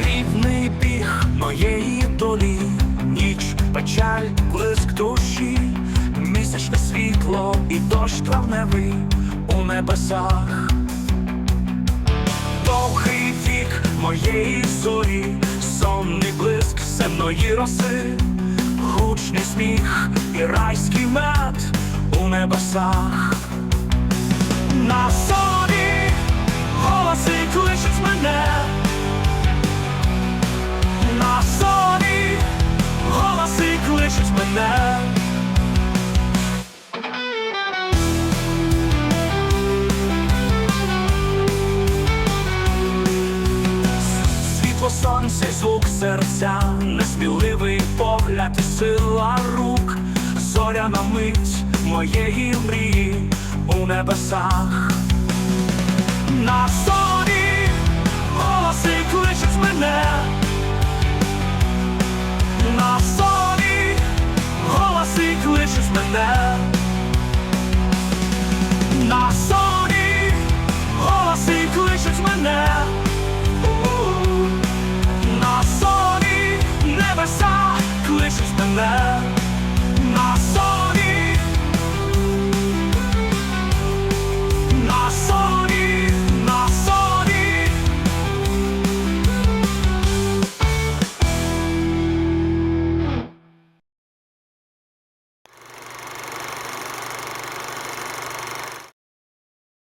Рідний біг моєї долі, ніч, печаль, блиск душі, місячне світло і дощ травневий у небесах, довгий вік моєї зорі, сонний блиск земної роси, гучний сміх і райський мед у небесах. На сон мене. Світло сонця, звук серця, несміливий погляд і сила рук, зоряна мить моєї мрії у небесах. На saw who is the love